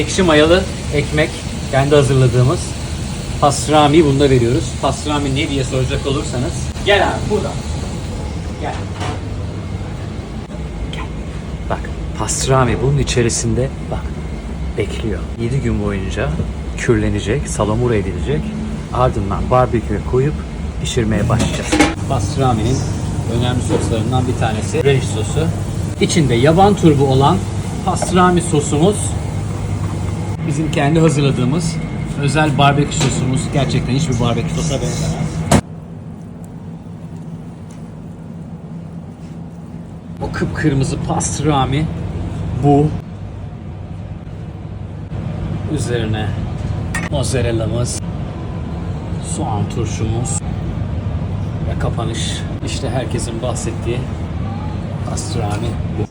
Ekşi mayalı ekmek kendi hazırladığımız pastrami bunda veriyoruz. Pastrami ne diye soracak olursanız gel abi burada. Gel. Gel. Bak pastrami bunun içerisinde bak bekliyor. 7 gün boyunca kürlenecek, salamura edilecek. Ardından barbeküye koyup pişirmeye başlayacağız. Pastrami'nin önemli soslarından bir tanesi relish sosu. İçinde yaban turbu olan pastrami sosumuz bizim kendi hazırladığımız özel barbekü sosumuz. Gerçekten hiçbir barbekü sosa benzemez. O kıpkırmızı pastrami bu. Üzerine mozzarella'mız, soğan turşumuz ve kapanış. İşte herkesin bahsettiği pastrami bu.